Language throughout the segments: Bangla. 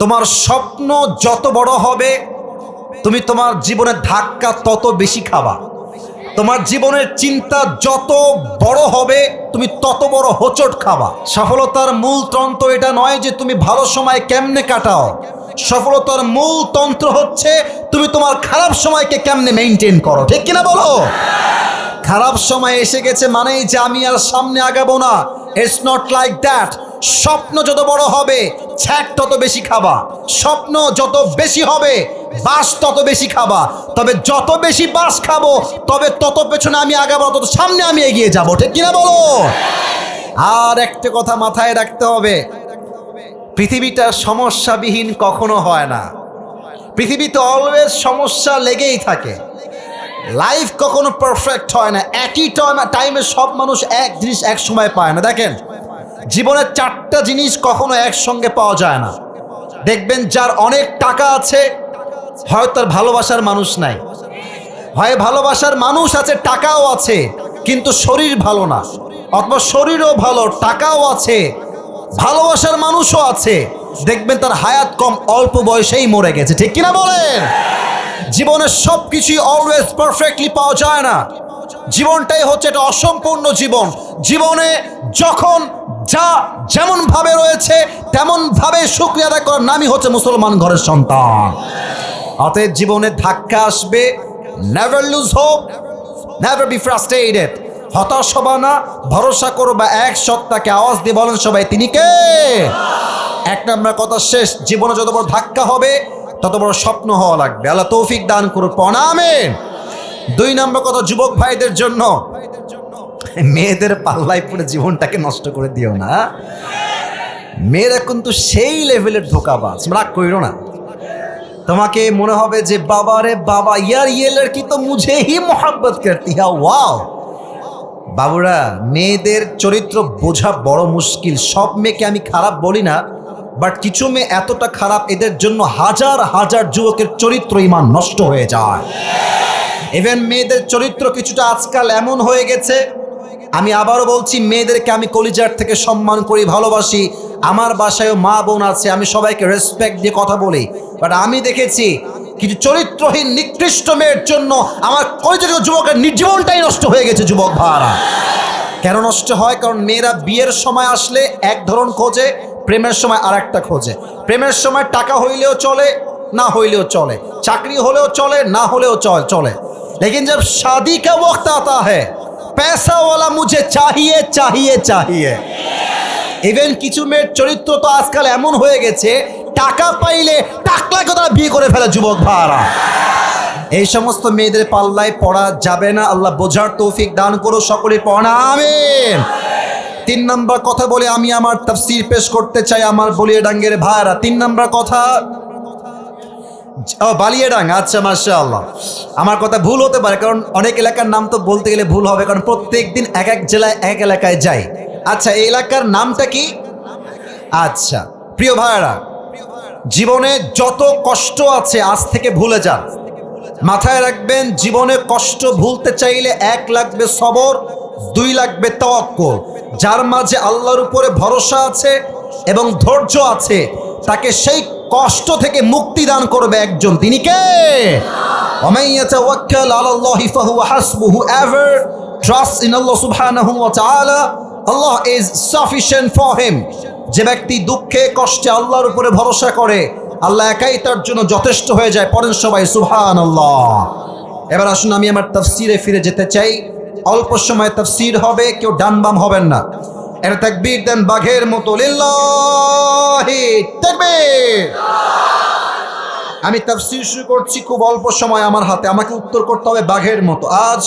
তোমার স্বপ্ন যত বড় হবে, তুমি তোমার জীবনের ধাক্কা তত বেশি খাবা। তোমার জীবনের চিন্তা যত বড় হবে, তুমি তত বড় হোচট খাবা। সফলতার মূল তন্ত্র এটা নয় যে তুমি ভালো সময় কেমনে কাটাও। সফলতার মূল তন্ত্র হচ্ছে তুমি তোমার খারাপ সময়কে কেমনে মেনটেন করো। ঠিক কিনা বলো? খারাপ সময় এসে গেছে মানেই যে আমি আর সামনে আগাবো না। ইটস নট লাইক দ্যাট স্বপ্ন যত বড় হবে, ছ্যাট তত বেশি খাবা। স্বপ্ন যত বেশি হবে, বাস তত বেশি খাবা। তবে যত বেশি বাস খাব, তবে তত পেছনে আমি আগাবো, তত সামনে আমি এগিয়ে যাব। ঠিক কিনা বলো? আর একটা কথা মাথায় রাখতে হবে। পৃথিবীটা সমস্যাবিহীন কখনো হয় না। পৃথিবীতে অলওয়েজ সমস্যা লেগেই থাকে। লাইফ কখনো পারফেক্ট হয় না। একই টাইমে সব মানুষ এক জিনিস এক সময় পায় না। দেখেন জীবনের চারটা জিনিস কখনো একসঙ্গে পাওয়া যায় না। দেখবেন যার অনেক টাকা আছে হয় তার ভালোবাসার মানুষ নাই। হয় ভালোবাসার মানুষ আছে, টাকাও আছে, কিন্তু শরীর ভালো না। অথবা শরীরও ভালো, টাকাও আছে, ভালোবাসার মানুষও আছে। দেখবেন তার হায়াত কম, অল্প বয়সেই মরে গেছে। ঠিক কিনা বলেন? জীবনের সব কিছুই অলওয়েজ পারফেক্টলি পাওয়া যায় না। জীবনটাই হচ্ছে এটা অসম্পূর্ণ জীবন। জীবনে যখন যা যেমন ভাবে রয়েছে তেমন ভাবে শুক্রিয়া আদায় করার নামই হচ্ছে মুসলমান ঘরের সন্তান। অতএব জীবনে ধাক্কা আসবে never lose hope never be frustrated হতাশ হবা না, ভরসা করো বা এক সত্তাকে আওয়াজ দিয়ে বলেন সবাই, তিনি কে? এক নম্বর কথা শেষ, জীবনে যত বড় ধাক্কা হবে, তত বড় স্বপ্ন হওয়া লাগবে। আল্লাহ তৌফিক দান করুন, প্রণামে। দুই নম্বর কথা যুবক ভাইদের জন্য মেয়েদের পাল্লায় পড়ে জীবনটাকে নষ্ট করে দিও না। মেয়েরা কিন্তু সেই লেভেলের ধোকাবাজ। রাগ কইরো না। তোমাকে মনে হবে যে, বাবা রে বাবা, ইয়ার ইয়ে লড়কি তো মুঝে হি মোহাব্বত করতি? হ্যাঁ ওয়াও। বাবুরা, মেয়েদের চরিত্র বোঝা বড় মুশকিল। সব মেয়েকে আমি খারাপ বলি না, বাট কিছু মেয়ে এতটা খারাপ, এদের জন্য হাজার হাজার যুবকের চরিত্র ইমান নষ্ট হয়ে যায়। ইভেন মেয়েদের চরিত্র কিছুটা আজকাল এমন হয়ে গেছে আমি আবারও বলছি, মেয়েদেরকে আমি কলিজার থেকে সম্মান করি, ভালোবাসি। আমার বাসায়ও মা বোন আছে, আমি সবাইকে রেসপেক্ট দিয়ে কথা বলি। বাট আমি দেখেছি কিছু চরিত্রহীন, নিকৃষ্ট মেয়ের জন্য আমার কলিজার যুবকের নির্জীবনটাই নষ্ট হয়ে গেছে, যুবক ভাড়া কেন নষ্ট হয়? কারণ মেয়েরা বিয়ের সময় আসলে এক ধরন খোঁজে, প্রেমের সময় আর একটা খোঁজে। প্রেমের সময় টাকা হইলেও চলে, না হইলেও চলে। চাকরি হলেও চলে, না হলেও চলে লেকিন জব শাদি কে ওক্ত আতা হ্যায়। है पैसा वाला मुझे चाहिए चाहिए चाहिए ইভেন কিছু মেয়ের চরিত্র তো আজকাল এমন হয়ে গেছে টাকা পাইলে টাকলাকে তারা বিয়ে করে ফেলে যুবক ভাড়া এই সমস্ত মেয়েদের পাল্লায় পড়া যাবে না আল্লাহ বোঝার তৌফিক দান করো সকলে পড়া আমিন তিন নম্বর কথা বলে আমি আমার তাফসির পেশ করতে চাই আমার বলিয়ে ডাঙ্গের ভাইরা তিন নম্বর কথা ও, বালিয়াডাং আচ্ছা মাসা আল্লাহ আমার কথা ভুল হতে পারে, কারণ অনেক এলাকার নাম তো বলতে গেলে ভুল হবে, কারণ প্রত্যেক দিন এক এক জেলায়, এক এলাকায় যাই। আচ্ছা এই এলাকার নামটা কি? আচ্ছা প্রিয় ভাইরা জীবনে যত কষ্ট আছে আজ থেকে ভুলে যান। মাথায় রাখবেন, জীবনে কষ্ট ভুলতে চাইলে এক লাগবে সবর, দুই লাগবে তওয়াক্কুল। যার মাঝে আল্লাহর উপরে ভরসা আছে এবং ধৈর্য আছে, তাকে সেই কষ্ট থেকে মুক্তি দান করবে একজন। তিনি কে? যে ব্যক্তি দুঃখে, কষ্টে আল্লাহর উপরে ভরসা করে, আল্লাহ একাই তার জন্য যথেষ্ট হয়ে যায় পরের সবাই সুহান আল্লাহ এবার আসুন, আমি আমার তফসিরে ফিরে যেতে চাই। অল্প সময় তফসির হবে, কেউ ডান বাম হবেন না। এটা তাকবির দেন বাঘের মতো লিল্লা আমি তাফসির শুরু করছি খুব অল্প সময় আমার হাতে। আমাকে উত্তর করতে হবে বাঘের মতো। আজ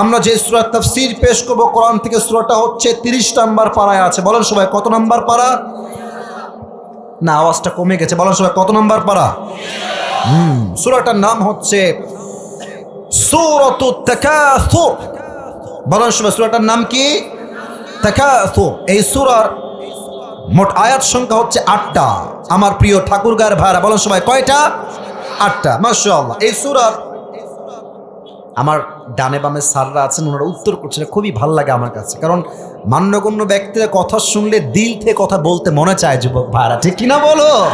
আমরা যে সুরা তাফসির পেশ করব, কোরআন থেকে সুরাটা হচ্ছে তিরিশ নাম্বার পাড়ায় আছে। বলেন সবাই, কত নাম্বার পাড়া? না, আওয়াজটা কমে গেছে। বলেন সবাই, কত নাম্বার পাড়া? হুম, সুরাটার নাম হচ্ছে বলেন সবাই, সুরাটার নাম কি? এই সুরার মোট আয়াত সংখ্যা হচ্ছে আটটা। আমার প্রিয় ঠাকুর গায়ের ভাইরা, বলেন সবাই, কয়টা? আটটা। মাশাআল্লাহ। এই সুরার আমার ডানে বামে সাররা আছেন, ওনারা উত্তর করছেন, খুবই ভালো লাগে আমার কাছে। কারণ মান্যগণ্য ব্যক্তিরা কথা শুনলে দিল থেকে কথা বলতে মনে চায় যুবক ভাইরা। ঠিক কিনা বলো?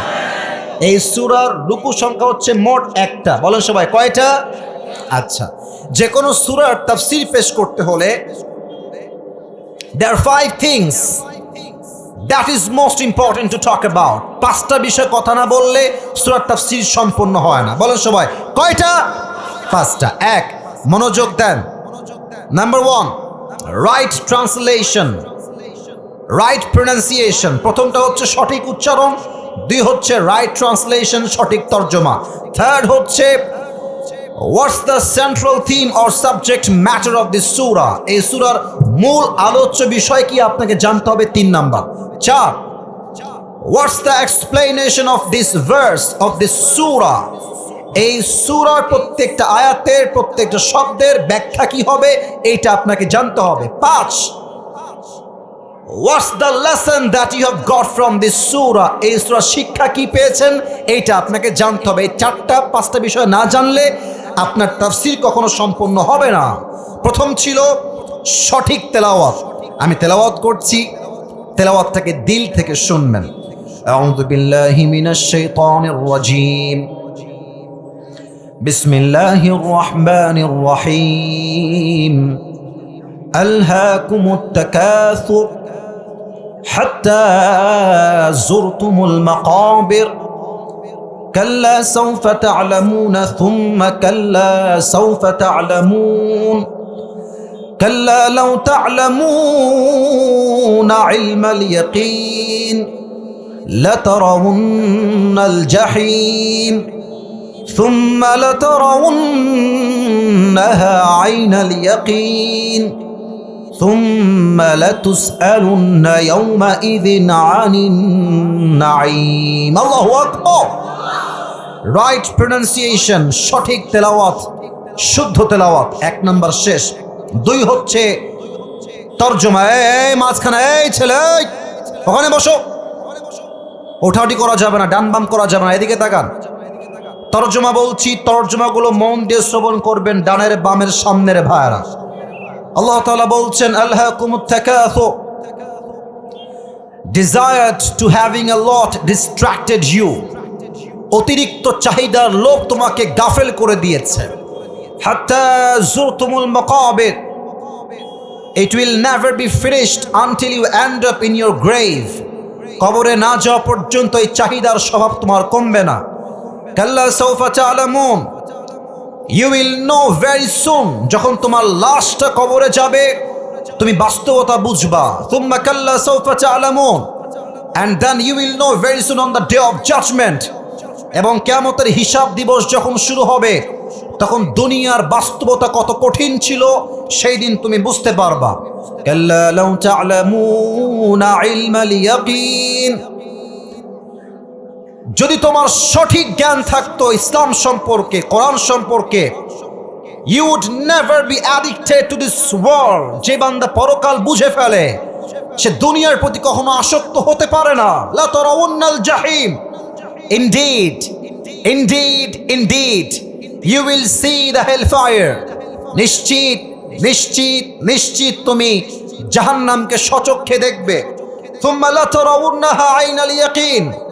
এই সুরার রুকু সংখ্যা হচ্ছে মোট একটা। বলেন সবাই, কয়টা? আচ্ছা। যে কোনো সুরার তাফসির পেশ করতে হলে there five things that is most important to talk about পাঁচটা বিষয় কথা না বললে সুরার তাফসির সম্পূর্ণ হয় না। বলেন সবাই, কয়টা? পাঁচটা। এক, মনোযোগ দেন। Number one right translation right pronunciation প্রথমটা হচ্ছে সঠিক উচ্চারণ, দুই হচ্ছে রাইট ট্রান্সলেশন সঠিক তর্জমা। থার্ড হচ্ছে what's the central theme or subject matter of this সুরা এই সুরার মূল আলোচ্য বিষয় কি? আপনাকে জানতে হবে তিন নাম্বার। চার what's the explanation of this verse of this সুরা এই সুরার প্রত্যেকটা আয়াতের প্রত্যেকটা শব্দের ব্যাখ্যা কি হবে? এইটা আপনাকে জানতে হবে। পাঁচ। What's the lesson that you have got from this সুরা এই সুরা শিক্ষা কি পেয়েছেন? এইটা আপনাকে জানতে হবে। এই চারটা, পাঁচটা বিষয় না জানলে আপনার তাফসির কখনো সম্পন্ন হবে না। প্রথম ছিল সঠিক তেলাওয়াত। আমি তেলাওয়াত করছি। তেলাওয়াতটাকে দিল থেকে শুনবেন أعوذ بالله من الشيطان الرجيم بسم الله الرحمن الرحيم ألهاكم التكاثر حتى زرتم المقابر كلا سوف تعلمون ثم كلا سوف تعلمون كلا لو تعلمون علم اليقين لترون الجحيم ثم لترونها عين اليقين ثم لتسألن يومئذ عن النعيم الله أكبر রাইট প্রনাউন্সিয়েশন সঠিক তেলাওয়াত শুদ্ধ তেলাওয়াত এক নাম্বার শেষ দুই হচ্ছে তর্জমা। এই মাঝখানে, এই ছেলে ওখানে বসো। ওঠাউটি করা যাবে না, ডান বাম করা যাবে না, এদিকে তাকান। তর্জমা বলছি, তর্জমাগুলো মন দিয়ে শ্রবণ করবেন ডানের বামের সামনের ভাইরা আল্লাহ তাআলা বলছেন আল্লাহ কুমুত্তাকাথু desired to having a lot distracted you. অতিরিক্ত চাহিদার লোভ তোমাকে গাফেল করে দিয়েছে। It will never be finished until you end up in your grave. কবরে না যাওয়া পর্যন্ত এই চাহিদার স্বভাব তোমার কমবে না। কাল্লা সৌফা চালামুন you will know very soon যখন তোমার লাশটা কবরে যাবে, তুমি বাস্তবতা বুঝবা। তুম্মা কাল্লা সৌফা চালামুন and then you will know very soon on the day of judgement এবং কেয়ামতের হিসাব দিবস যখন শুরু হবে তখন দুনিয়ার বাস্তবতা কত কঠিন ছিল, সেই দিন তুমি বুঝতে পারবা। যদি তোমার সঠিক জ্ঞান থাকতো ইসলাম সম্পর্কে, কোরআন সম্পর্কে you would never be addicted to this world যে বান্দা পরকাল বুঝে ফেলে, সে দুনিয়ার প্রতি কখনো আসক্ত হতে পারে না। লা তারাউন্নাল জাহিম। Indeed indeed indeed you will see the hellfire. Nishchit, nishchit, nishchit tumi. Jahannam ke shachokhe dekhbe. Thumma lataravunnaha aynal yaqeen.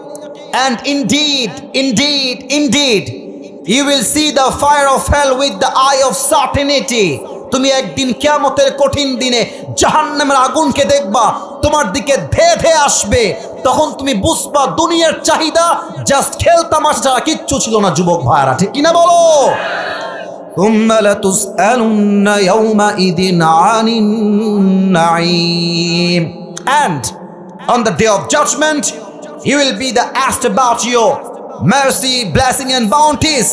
And indeed, indeed, indeed, you will see the fire of hell with the eye of certainty. তুমি একদিন কেয়ামতের কঠিন দিনে জাহান্নামের আগুনকে দেখবা তোমার দিকে ধে ধেয়ে আসবে। তখন তুমি বুঝবা দুনিয়ার চাহিদা জাস্ট খেলতাম আসা ছাড়া কিচ্ছু ছিল না যুবক ভাইয়ারা ঠিক কিনা বলো? And on the day of judgment, you will be the asked about your mercy, blessing, and bounties.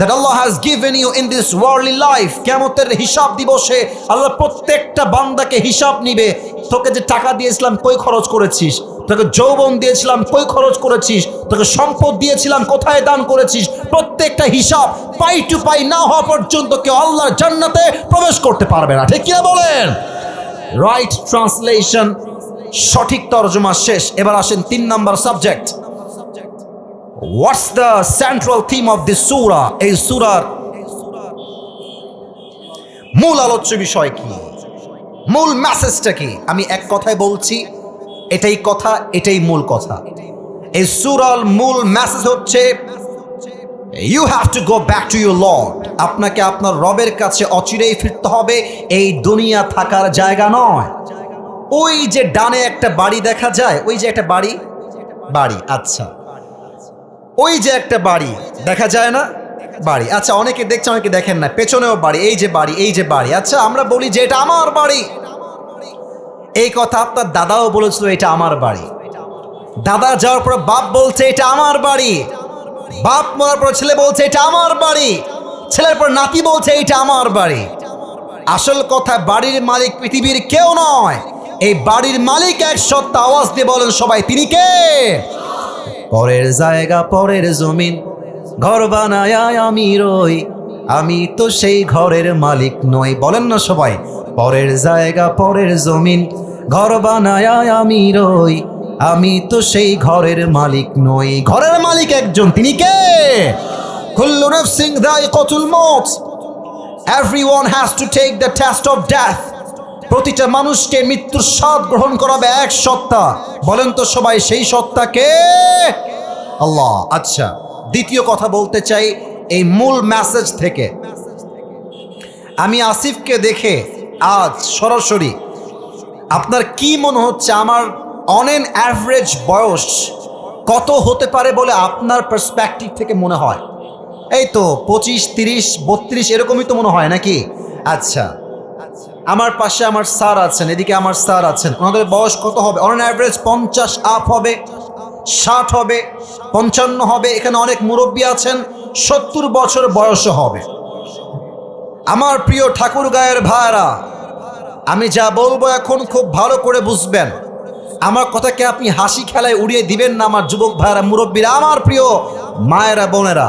That Allah has given you in this worldly life. কেমতের হিসাব দিবসে আল্লাহ প্রত্যেকটা বান্দাকে হিসাব নিবে। তোকে যে টাকা দিয়েছিলাম, কই খরচ করেছিস? তোকে যৌবন দিয়েছিলাম, কই খরচ করেছিস? তোকে সম্পদ দিয়েছিলাম, কোথায় দান করেছিস? প্রত্যেকটা হিসাব পাই টু পাই না হওয়া পর্যন্ত কেউ আল্লাহর জান্নাতে প্রবেশ করতে পারবে না। ঠিক কিনা বলেন? রাইট ট্রান্সলেশন সঠিক তর্জমা শেষ। এবার আসেন তিন number subject what's the central theme of this সুরা এই সুরার মূল আলোচ্য বিষয় কি? মূল মেসেজটা কি? আমি এক কথায় বলছি, এটাই কথা, এটাই মূল কথা। এই সুরাল মূল মেসেজ হচ্ছে you have to go back to your lord আপনাকে আপনার রবের কাছে অচিরেই ফিরতে হবে, এই দুনিয়া থাকার জায়গা নয়। ওই যে ডানে একটা বাড়ি দেখা যায়, ওই যে একটা বাড়ি? বাড়ি আচ্ছা। ওই যে একটা বাড়ি, দেখা যায় না? বাড়ি। আচ্ছা অনেকে দেখছে, অনেকে দেখেন না। পেছনেও বাড়ি, এই যে বাড়ি, এই যে বাড়ি। আচ্ছা আমরা বলি যে এটা আমার বাড়ি। এই কথা আপনার দাদাও বলেছিল, এটা আমার বাড়ি। দাদা যাওয়ার পর বাপ বলছে, এটা আমার বাড়ি। বাপ মরার পর ছেলে বলছে, এটা আমার বাড়ি। ছেলের পর নাতি বলছে, এটা আমার বাড়ি। আসল কথা, বাড়ির মালিক পৃথিবীর কেউ নয়। এই বাড়ির মালিক এক সত্তা আওয়াজ দিয়ে বলেন, সবাই, তিনি কে? পরের জায়গা, পরের জমিন। ঘর বানায় আমি রই, আমি তো সেই ঘরের মালিক নই। বলেন না সবাই, পরের জায়গা, পরের জমিন। ঘর বানায় আমি রই, আমি তো সেই ঘরের মালিক নই। ঘরের মালিক একজন, তিনি কে? কুল্লু নাফসিন যায়িকাতুল মউত everyone has to take the test of death প্রতিটা মানুষকে মৃত্যুর স্বাদ গ্রহণ করাবে এক সত্তা। বলেন তো সবাই, সেই সত্তাকে আল্লাহ। আচ্ছা দ্বিতীয় কথা বলতে চাই এই মূল মেসেজ থেকে। আমি আসিফকে দেখে আজ সরাসরি আপনার কি মনে হচ্ছে, আমার অন এন অ্যাভারেজ বয়স কত হতে পারে বলে আপনার পার্সপেক্টিভ থেকে মনে হয়? এই তো পঁচিশ, তিরিশ, বত্রিশ, এরকমই তো মনে হয় নাকি? আচ্ছা আমার পাশে আমার স্যার আছেন, এদিকে আমার স্যার আছেন। ওনাদের বয়স কত হবে? অন অ্যাভারেজ পঞ্চাশ আপ হবে, ষাট হবে, পঞ্চান্ন হবে। এখানে অনেক মুরব্বী আছেন, সত্তর বছর বয়সও হবে। আমার প্রিয় ঠাকুর গায়ের ভাইরা, আমি যা বলব এখন খুব ভালো করে বুঝবেন। আমার কথাকে আপনি হাসি খেলায় উড়িয়ে দিবেন না আমার যুবক ভাইরা, মুরব্বীরা, আমার প্রিয় মায়েরা, বোনেরা।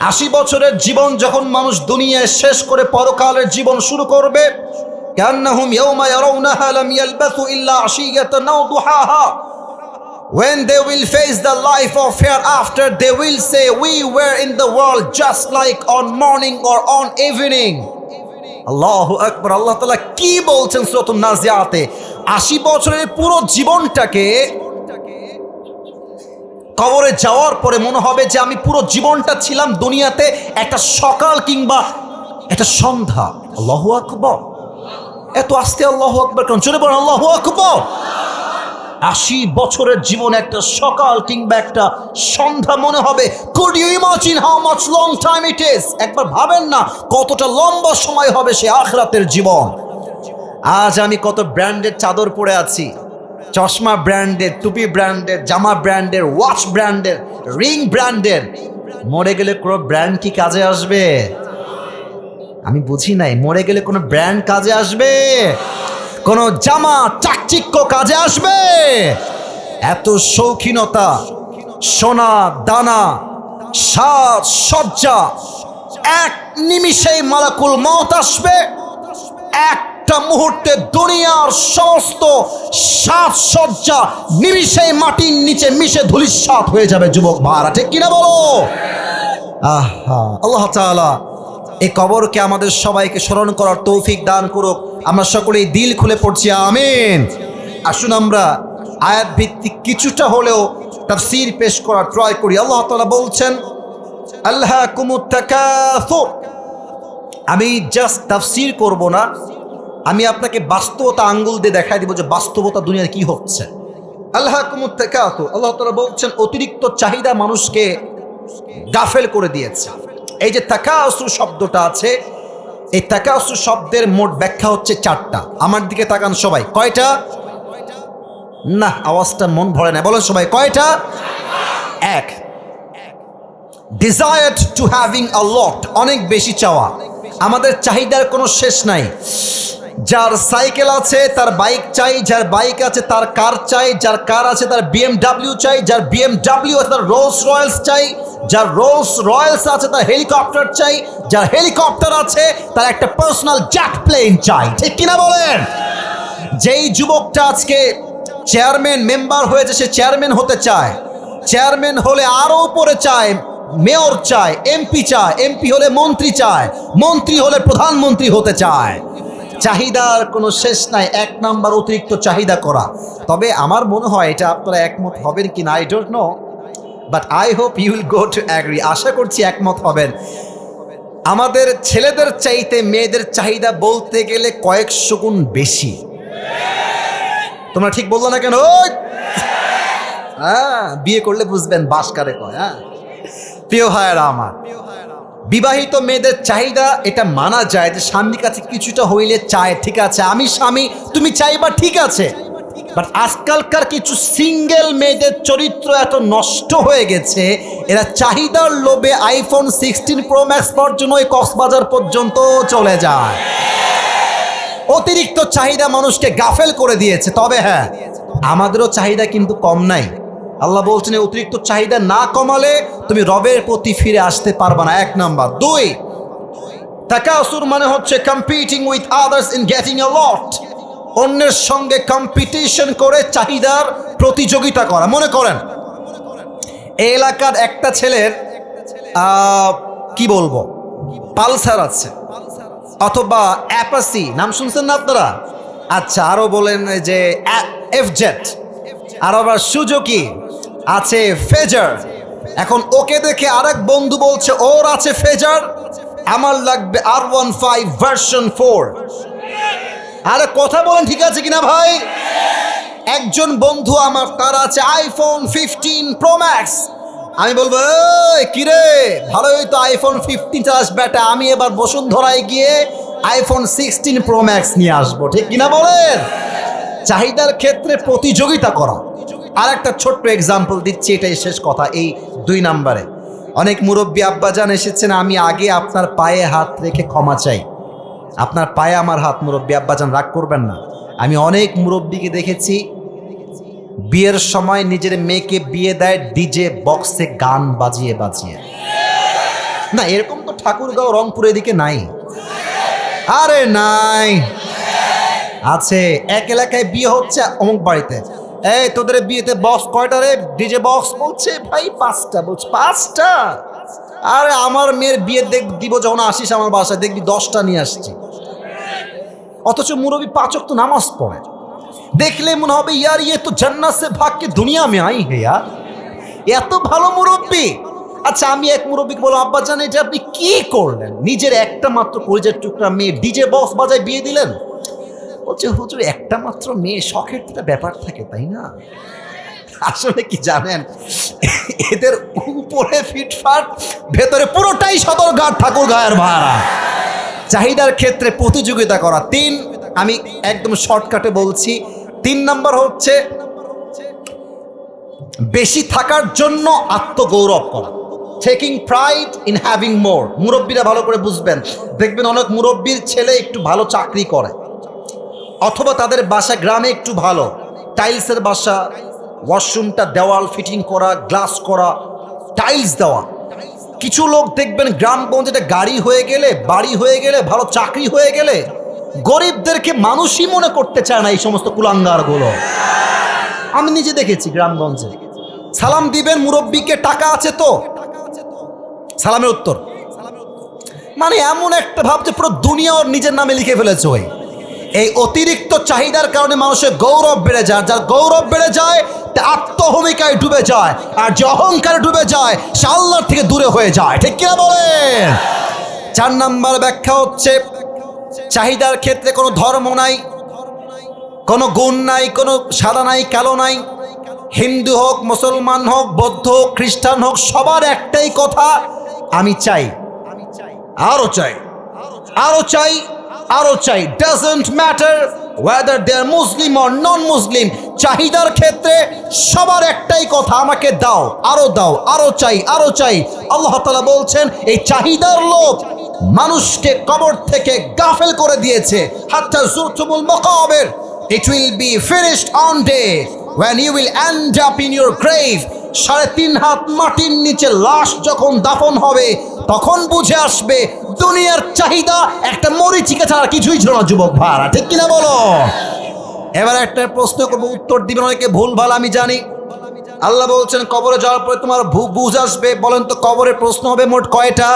আশি বছরের জীবন যখন মানুষ দুনিয়ায় শেষ করে পরকালের জীবন শুরু করবে When they will face the life of hereafter, they will say, We were in the world just like on morning or on evening. আল্লাহ আকবর আল্লাহ তালা কি বলছেন শ্রোত নাজিয়াতে আশি বছরের পুরো জীবনটাকে কবরে যাওয়ার পরে মনে হবে যে আমি পুরো জীবনটা ছিলাম দুনিয়াতে একটা সকাল কিংবা একটা সন্ধ্যা। আল্লাহ আকবর। এত আস্তে আল্লাহ আকবর কেন? চলে পড়েন আল্লাহ আকবর। আশি বছরের জীবন একটা সকাল কিংবা একটা সন্ধ্যা মনে হবে। Could you imagine how much long time it is একবার ভাবেন না, কতটা লম্বা সময় হবে সে আখরাতের জীবন। আজ আমি কত ব্র্যান্ডের চাদর পরে আছি। চশমা ব্র্যান্ডের, টুপি ব্র্যান্ডের, জামা ব্র্যান্ডের ওয়াচ ব্র্যান্ডের রিং ব্র্যান্ডের। মরে গেলে কোনো ব্র্যান্ড কি কাজে আসবে? আমি বুঝি নাই, মরে গেলে কোনো ব্র্যান্ড কাজে আসবে? কোনো জামা চাকচিক্য কাজে আসবে? এত শৌখিনতা, সোনা, দানা সাজ সজ্জা এক নিমিষেই মালাকুল মত আসবে একটা মুহূর্তে দুনিয়ার সমস্ত সাজসজ্জা নিমিষেই মাটির নিচে মিশে ধুলিস্বাত হয়ে যাবে, যুবক ভাড়া ঠিক কিনা বলো? আহা, আল্লাহ এই কবরকে আমাদের সবাইকে স্মরণ করার তৌফিক দান করুক। আমরা সকলেই দিল খুলে পড়ছি, আমিন। আসুন আমরা আয়াত ভিত্তিক কিছুটা হলেও তাফসীর পেশ করার ট্রাই করি। আল্লাহ তালা বলছেন আল্লাহ কুমুত্তাকাসুর আমি জাস্ট তাফসীর করব না আমি আপনাকে বাস্তবতা আঙ্গুল দিয়ে দেখাই দিব যে বাস্তবতা দুনিয়ার কি হচ্ছে। আল্লাহ কুমুত্তাকাসু আল্লাহ তাআলা বলছেন, অতিরিক্ত চাহিদা মানুষকে গাফেল করে দিয়েছে। এই যে তাকাসু শব্দটা আছে, এই তাকাসু শব্দের মোট ব্যাখ্যা হচ্ছে চারটা। আমার দিকে তাকান সবাই। কয়টা? না, আওয়াজটা মন ভরে না। বলেন সবাই, কয়টা? এক। Desired to having a lot অনেক বেশি চাওয়া। আমাদের চাহিদার কোনো শেষ নাই। যার সাইকেল আছে, তার বাইক চাই, যার বাইক আছে, তার কার চাই, যার কার আছে, তার বিএমডাব্লিউ চাই, যার বিএমডাব্লিউ আছে, তার রোলস রয়্যালস চাই, যার রোলস রয়্যালস আছে, তার হেলিকপ্টার চাই, যার হেলিকপ্টার আছে, তার একটা পার্সোনাল জ্যাট প্লেন চাই। ঠিক কিনা বলেন? যেই যুবকটা আজকে চেয়ারম্যান মেম্বার হয়েছে, সে চেয়ারম্যান হতে চায়। চেয়ারম্যান হলে আরও উপরে চায় মেয়র চায় এমপি চায় এমপি হলে মন্ত্রী চায়, মন্ত্রী হলে প্রধানমন্ত্রী হতে চায়। চাহিদার কোনো শেষ নাই, এক নাম্বার অতিরিক্ত চাহিদা করা। তবে আমার মনে হয় এটা আপনারা একমত হবেন কি না I don't know but I hope you will go to agree আশা করছি একমত হবেন। আমাদের ছেলেদের চাইতে মেয়েদের চাহিদা বলতে গেলে কয়েকশো গুণ বেশি। তোমরা ঠিক বলল না কেন! হ্যাঁ বিয়ে করলে বুঝবেন বাস কারে কয় হ্যাঁ? প্রিয় ভাইয়েরা আমার বিবাহিত মেয়েদের চাহিদা, এটা মানা যায় যে স্বামীর কাছে কিছুটা হইলে চায়, ঠিক আছে, আমি স্বামী, তুমি চাইবা ঠিক আছে। বাট আজকালকার কিছু সিঙ্গেল মেয়েদের চরিত্র এত নষ্ট হয়ে গেছে, এরা চাহিদার লোভে আইফোন সিক্সটিন প্রো ম্যাক্স পর্যন্ত ওই কক্সবাজার পর্যন্ত চলে যায়। অতিরিক্ত চাহিদা মানুষকে গাফেল করে দিয়েছে, তবে হ্যাঁ আমাদেরও চাহিদা কিন্তু কম নাই। আল্লাহ বলছেন অতিরিক্ত চাহিদা না কমালে তুমি রবের প্রতি ফিরে আসতে পারবে না। এক নাম্বার। দুই, তাকাসুর মানে হচ্ছে competing with others in getting a lot অন্যের সঙ্গে কম্পিটিশন করে চাহিদার প্রতিযোগিতা করা। মনে করেন, এই এলাকার একটা ছেলের কি বলব, পালসার আছে, অথবা অ্যাপাসি। নাম শুনছেন না আপনারা? আচ্ছা আরও বলেন যে এফ জেট আর আবার সুজুকি। আছে ফেজার। এখন ওকে দেখে আরেক বন্ধু বলছে ওর আছে ফেজার? আমার লাগবে R one five version four আরে কথা বলেন ঠিক আছে কিনা ভাই? একজন বন্ধু আমার তার আছে আইফোন ফিফটিন প্রো ম্যাক্স আমি বলব "এই, কিরে? ভালোই তো আইফোন ফিফটিন চালাস বেটা। আমি এবার বসুন্ধরায় গিয়ে আইফোন সিক্সটিন প্রো ম্যাক্স নিয়ে আসব। ঠিক কিনা বলেন? চাহিদার ক্ষেত্রে প্রতিযোগিতা করা। আর একটা ছোট্ট এক্সাম্পল দিচ্ছি, এটাই শেষ কথা, এই দুই নাম্বারে। অনেক মুরব্বী আব্বাজান এসেছেন, আমি আগে আপনার পায়ে হাত রেখে ক্ষমা চাই। আপনার পায়ে আমার হাত, মুরব্বী আব্বাজান, রাগ করবেন না। আমি অনেক মুরব্বীকে দেখেছি, বিয়ের সময় নিজের মেয়েকে বিয়ে দেয়, ডিজে বক্সে গান বাজিয়ে বাজিয়ে। না, এরকম তো ঠাকুরগাঁও, রংপুর এদিকে নাই। আরে নাই। আছে, এক এলাকায় বিয়ে হচ্ছে অমুক বাড়িতে। এই, তোদের বিয়েতে বক্স কয়টা রে? ডিজে বক্স বলছে, ভাই, পাঁচটা, বলছে, পাঁচটা? আরে, আমার মেয়ের বিয়ে দেখ, দিব যখন আসিস আমার বাসায়, দেখবি দশটা নিয়ে আসছি। অথচ মুরবি পাচক তো নামাজ পড়ে। দেখলে মনে হবে, ইয়ার ইয়ে তো জান্নাত সে ভাগকে দুনিয়া মে আই হে, ইয়ার। এত ভালো মুরব্বী। আচ্ছা আমি এক মুরব্বীকে বললাম, আব্বা জান, এটা আপনি কি করলেন? নিজের একটা মাত্র কলেজের টুকরা মেয়ে ডিজে বক্স বাজায় বিয়ে দিলেন? বলছে হুজুর, একটা মাত্র মেয়ে, শখের একটা ব্যাপার থাকে, তাই না? আসলে কি জানেন, এদের উপরে ফিটফাট, ভেতরে পুরোটাই সদরঘাট ঠাকুর গায়ের ভাড়া। চাহিদার ক্ষেত্রে প্রতিযোগিতা করা। তিন, আমি একদম শর্টকাটে বলছি, তিন নাম্বার হচ্ছে বেশি থাকার জন্য আত্মগৌরব করা। Taking pride in having more মুরব্বীরা ভালো করে বুঝবেন। দেখবেন অনেক মুরব্বীর ছেলে একটু ভালো চাকরি করে। অথবা তাদের বাসা গ্রামে একটু ভালো। টাইলসের বাসা, ওয়াশরুমটা দেওয়াল, ফিটিং করা, গ্লাস করা, টাইলস দেওয়া। কিছু লোক দেখবেন গ্রামগঞ্জে একটা গাড়ি হয়ে গেলে, বাড়ি হয়ে গেলে, ভালো চাকরি হয়ে গেলে গরিবদেরকে মানুষই মনে করতে চায় না এই সমস্ত কুলাঙ্গারগুলো। আমি নিজে দেখেছি গ্রামগঞ্জে। সালাম দিবেন মুরব্বীকে, টাকা আছে তো? সালামের উত্তর। মানে এমন একটা ভাব যে পুরো দুনিয়া ওর নিজের নামে লিখে ফেলেছে ওই। এই অতিরিক্ত চাহিদার কারণে মানুষের গৌরব বেড়ে যায়। যার গৌরব বেড়ে যায়, তা আত্মভূমিকায় ডুবে যায়। আর যে অহংকারে ডুবে যায়, সে আল্লাহর থেকে দূরে হয়ে যায়। ঠিক কিনা বলেন? চার নাম্বার ব্যাখ্যা হচ্ছে, চাহিদার ক্ষেত্রে কোনো ধর্ম নাই, কোনো গুণ নাই, কোনো সাদা নাই, কালো নাই। হিন্দু হোক, মুসলমান হোক, বৌদ্ধ হোক, খ্রিস্টান হোক, সবার একটাই কথা, আমি চাই। আরও চাই। আরও চাই। আরও চাই doesn't matter whether they Muslim or non Muslim চাহিদার ক্ষেত্রে সবার একটাই কথা, আমাকে দাও আরও দাও আরও চাই আরও চাই। আল্লাহ তাআলা বলছেন, এই চাহিদার লোভ মানুষকে কবর থেকে গাফেল করে দিয়েছে। হাত্তা জুরতুমুল মাকাবির it will be finished on day when you will end up in your grave সাড়ে তিন হাত মাটির নিচে লাশ যখন দাফন হবে, তখন বুঝে আসবে দুনিয়ার চাহিদা, একটা মরিচিকা ছাড়া কিছুই ছিল না, যুবক ভাড়া ঠিক কিনা বলো? এবার একটা প্রশ্ন করব, উত্তর দিবেন অনেকে, ভুল ভালো, আমি জানি। আল্লাহ বলছেন, কবরে যাওয়ার পরে তোমার বুঝ আসবে। বলেন তো, কবরে প্রশ্ন হবে মোট কয়টা?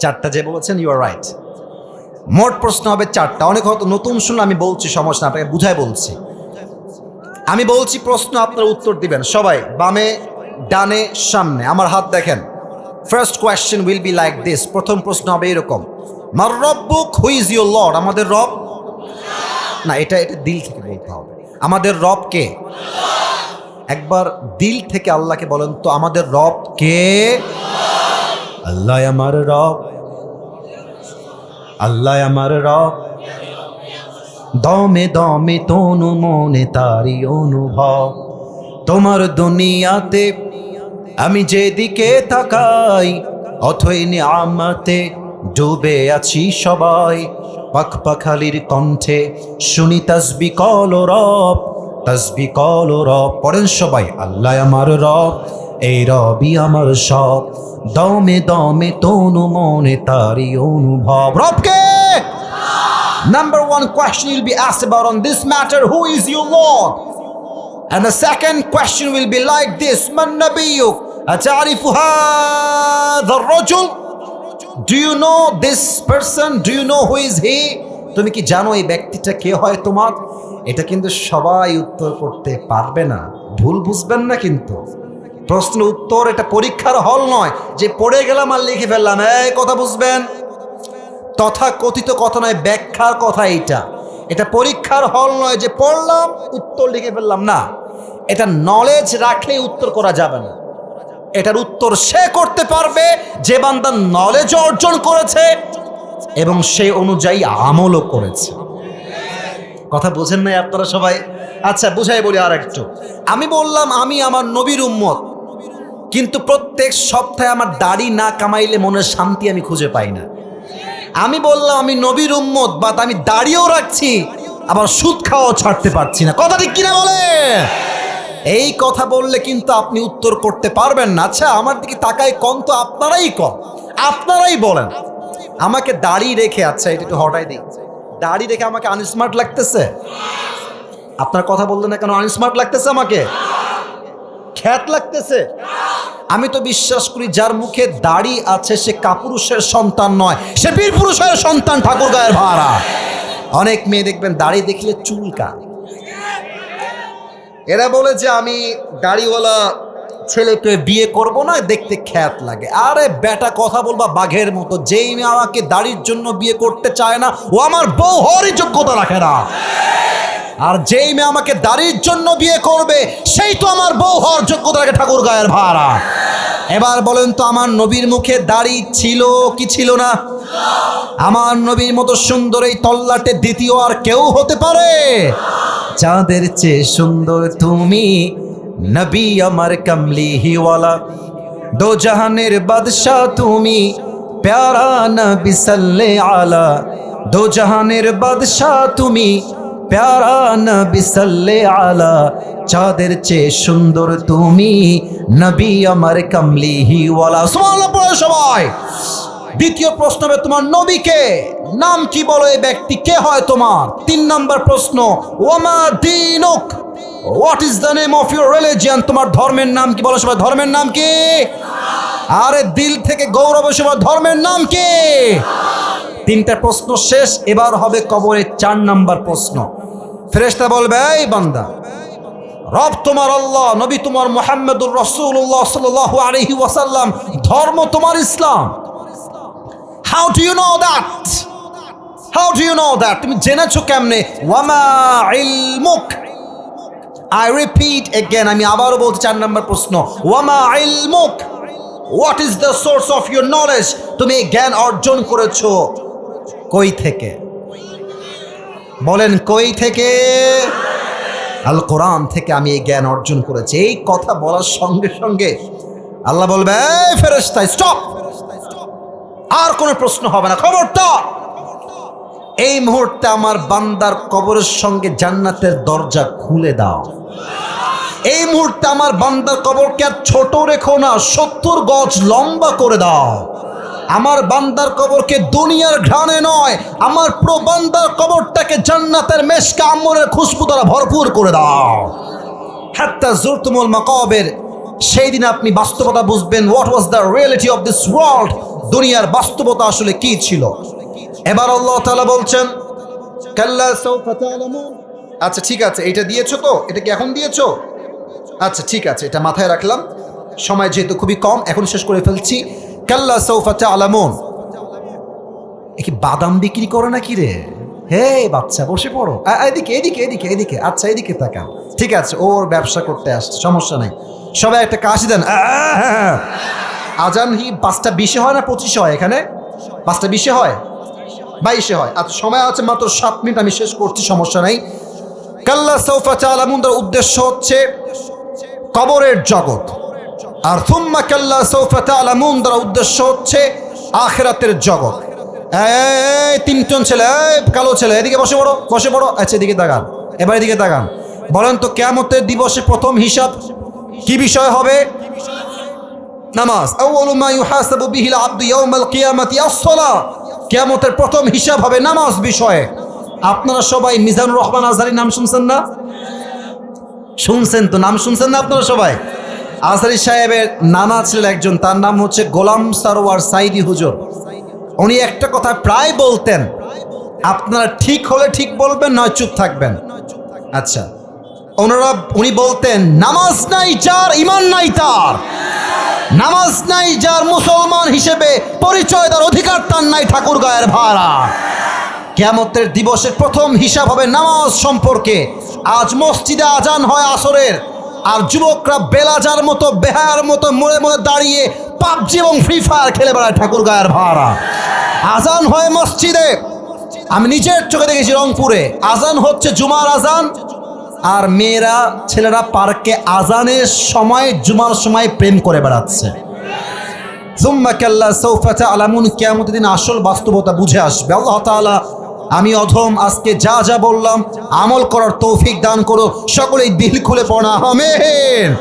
চারটা যে বলেছেন ইউ আর রাইট মোট প্রশ্ন হবে চারটা। অনেক হয়তো নতুন শুনলে আমি বলছি সমস্যা আপনাকে বুঝায় বলছি। আমি বলছি, প্রশ্ন আপনার উত্তর দিবেন। সবাই, বামে, ডানে, সামনে। আমার হাত দেখেন। First question will be like this প্রথম প্রশ্ন হবে এরকম। মার রব্বুক হু ইজ ইউর লর্ড আমাদের রব? না, এটা এটা দিল থেকে বলতে হবে। আমাদের রব কে? একবার দিল থেকে আল্লাহকে বলেন, তো আমাদের রব কে? আল্লাহ আমার রব। আল্লাহ আমার রব। দমে দমে তনু মনে তারি অনুভব। তোমার দুনিয়াতে আমি যেদিকে তাকাই অথৈনি আমাতে ডুবে আছি সবাই। পাখ পাখালির কণ্ঠে শুনি তসবি কল রব তসবি কল রব। পড়েন সবাই আল্লাহ আমার রব এই রবি আমার সব। দমে দমে তনু মনে তারি অনুভব। রবকে number one question will be as about on this matter who is you lord And the second question will be like this, Man Nabiyuk, know this know তুমি কি জানো এই ব্যক্তিটা কে হয় তোমার? এটা কিন্তু সবাই উত্তর করতে পারবে না। ভুল বুঝবেন না কিন্তু। প্রশ্ন উত্তর, এটা পরীক্ষার হল নয়। যে পড়ে গেলাম আর লিখে ফেললাম, এই কথা বুঝবেন? তথা কথিত কথা নয়, ব্যাখ্যার কথা এটা এটা পরীক্ষার হল নয় যে পড়লাম, উত্তর লিখে ফেললাম, না। এটা নলেজ রাখলে উত্তর করা যাবে না। এটার উত্তর সে করতে পারবে, যে বান্দার নলেজ অর্জন করেছে এবং সে অনুযায়ী আমলও করেছে। কথা বোঝেন নাই আপনারা সবাই? আচ্ছা বুঝাই বলি আর একটু আমি বললাম, আমি আমার নবীর উম্মত, কিন্তু প্রত্যেক সপ্তাহে আমার দাড়ি না কামাইলে মনের শান্তি আমি খুঁজে পাই না। আমি বললাম, আমি নবীর উম্মত বা আমি দাড়িও রাখছি, আবার সুদ খাওয়াও ছাড়তে পারছি না। কথা ঠিক কিনা বলে এই কথা বললে কিন্তু আপনি উত্তর করতে পারবেন না। আচ্ছা আমার দিকে তাকায় কম তো আপনারাই কম। আপনারাই বলেন। আমাকে দাড়ি রেখে আচ্ছা এটা একটু হটাই দিই। দাড়ি রেখে আমাকে আনস্মার্ট লাগতেছে? আপনার কথা বললেন না কেন আনস্মার্ট লাগতেছে আমাকে? খ্যাত লাগতেছে? আমি তো বিশ্বাস করি যার মুখে দাড়ি আছে সে কাপুরুষের সন্তান নয়, সে বীর পুরুষের সন্তান ঠাকুর গায়ের ভাড়া। অনেক মেয়ে দেখবেন দাড়ি দেখলে চুলকা এরা বলে যে আমি দাড়িওয়ালা ছেলেকে বিয়ে করব না, দেখতে খ্যাত লাগে। আরে বেটা, কথা বলবা বাঘের মতো। যেই মেয়ে আমাকে দাড়ির জন্য বিয়ে করতে চায় না, ও আমার বউ হওয়ারই যোগ্যতা রাখে না। আর যেই মেয়ে আমাকে দাড়ির জন্য বিয়ে করবে, সেই তো আমার বউ হওয়ার যোগ্যতা রাখে ঠাকুর গায়ের ভাড়া। এবার বলেন তো, আমার নবীর মুখে দাড়ি ছিল কি ছিল না? আমার নবীর মতো সুন্দর এই তল্লাটে দ্বিতীয় আর কেউ হতে পারে? চাঁদের চেয়ে সুন্দর তুমি নবী আমার কমলি হিওয়ালা দো জাহানের বাদশাহ তুমি প্যারা নবী সাল্লে আলা। দো জাহানের বাদশাহ তুমি প্যারা নবী সাল্লে আলা। চাঁদের চেয়ে সুন্দর তুমি নবী আমার কমলি হিওয়ালা সবাই। দ্বিতীয় প্রশ্ন তোমার নবীকে। নাম কি বলো এই ব্যক্তি? কে হয় তোমার? তিন নম্বর প্রশ্ন, ওমা দিনুক। What is the name of your religion তোমার ধর্মের নাম কি? বলো সবাই, ধর্মের নাম কি? আরে দিল থেকে গৌরব সবাই ধর্মের নাম কি? তিনটা প্রশ্ন শেষ, এবার হবে কবরের চার নাম্বার প্রশ্ন। ফেরেশতা বলবে, এই বান্দা, রব তোমার আল্লাহ, নবী তোমার মোহাম্মদুর রসুল্লাহ সাল্লাহ আলহি ওয়াসাল্লাম, ধর্ম তোমার ইসলাম। How do you know that how do you know that তুমি জেনেছো কেমনে? ওয়ামা ইলমুক। আই রিপিট এগেন আমি আবারও বলতে চার নম্বর প্রশ্ন। ওয়ামা ইলমুক। What is the source of your knowledge তুমি জ্ঞান অর্জন করেছ। কই থেকে? বলেন, কই থেকে? আল কোরআন থেকে আমি এই জ্ঞান অর্জন করেছি। এই কথা বলার সঙ্গে সঙ্গে আল্লাহ বলবে ফেরেস্তাই স্টপ আর কোনো প্রশ্ন হবে না। খবরদার! এই মুহূর্তে আমার বান্দার কবরের সঙ্গে জান্নাতের দরজা খুলে দাও। এই মুহূর্তে আমার বান্দার কবরকে আর ছোট রেখো না, সত্তর গজ লম্বা করে দাও। আমার বান্দার কবরকে দুনিয়ার ঘ্রাণে নয়, আমার প্রবান্দার কবরটাকে জান্নাতের মেশকা আম্মরের খুশবু দ্বারা ভরপুর করে দাও। হাত্তা জুরতুমুল মাকাবের সেই দিন আপনি বাস্তবতা বুঝবেন what was the reality of this world দুনিয়ার বাস্তবতা আসলে কি ছিল? এবার আল্লাহ তাআলা বলছেন আচ্ছা ঠিক আছে এটা দিয়েছ তো? এটা কি এখন দিয়েছ? আচ্ছা ঠিক আছে এটা মাথায় রাখলাম। সময় যেহেতু খুবই কম এখন শেষ করে ফেলছি। কাল্লা সৌফা আলামুন এ কি বাদাম বিক্রি করে নাকি রে? হে বাচ্চা বসে পড়ো। এদিকে এদিকে এদিকে এদিকে আচ্ছা এদিকে তাকান। ঠিক আছে ওর ব্যবসা করতে আসছে সমস্যা নাই। সবাই একটা কাশি দেন। আ, হ্যাঁ। আজান হি পাঁচটা বিশে হয় না পঁচিশে হয় এখানে? পাঁচটা বিশে হয়? বাইশে হয়। আর সময় আছে মাত্র সাত মিনিট, আমি শেষ করছি, সমস্যা নাই। কাল্লা সৌফা চালামুন উদ্দেশ্য হচ্ছে কবরের জগৎ। আর থুম্মা কাল্লা সৌফা তালামুন দ্বারা উদ্দেশ্য হচ্ছে আখেরাতের জগৎ। তিনজন ছেলে কালো ছেলে, এদিকে বসে পড়ো বসে পড়ো। আচ্ছা এদিকে তাকান, এবার এদিকে তাকান। বলেন তো কেমতের দিবসে প্রথম হিসাব কি বিষয় হবে? নামাজ। আউয়ালু মা ইউহাসাবু বিহিল আবদু ইয়াউমাল কিয়ামাতি, আস-সালাহ। কিয়ামতের প্রথম হিসাব হবে নামাজ বিষয়ে। আপনারা সবাই মিজানুর রহমান আজহারি নাম শুনছেন না? শুনছেন তো, নাম শুনছেন না আপনারা সবাই? আজহারি সাহেবের নানা ছিলেন একজন, তার নাম হচ্ছে গোলাম সারোয়ার সাইদি হুজুর। উনি একটা কথা প্রায় বলতেন, আপনারা ঠিক হলে ঠিক বলবেন, নয় চুপ থাকবেন। আচ্ছা ওনারা, উনি বলতেন, নামাজ নাই যার ইমান নাই তার। নামাজ নাই যার মুসলমান হিসেবে পরিচয় তার অধিকার তার নাই ঠাকুর গায়ের ভাড়া। কেয়ামতের দিবসের প্রথম হিসাব হবে নামাজ সম্পর্কে। আজ মসজিদে আজান হয় আসরের, আর যুবকরা বেলাজার মতো বেহার মতো মোড়ে মোড়ে দাঁড়িয়ে পাবজি এবং ফ্রি ফায়ার খেলে বেড়ায় ঠাকুর গায়ের ভাড়া। আজান হয় মসজিদে। আমি নিজের চোখে দেখেছি রংপুরে। আজান হচ্ছে জুমার আজান। আর মেয়েরা, ছেলেরা পার্কে আজানের সময়, জুমার সময় প্রেম করে বেড়াচ্ছে। সুম্মা কাল্লা সৌফা আলামুন কেয়ামত দিন আসল বাস্তবতা বুঝে আসবে। আল্লাহ তাআলা, আমি অধম, আজকে যা যা বললাম, আমল করার তৌফিক দান করো। সকলেই দিল খুলে পড়া আমেন।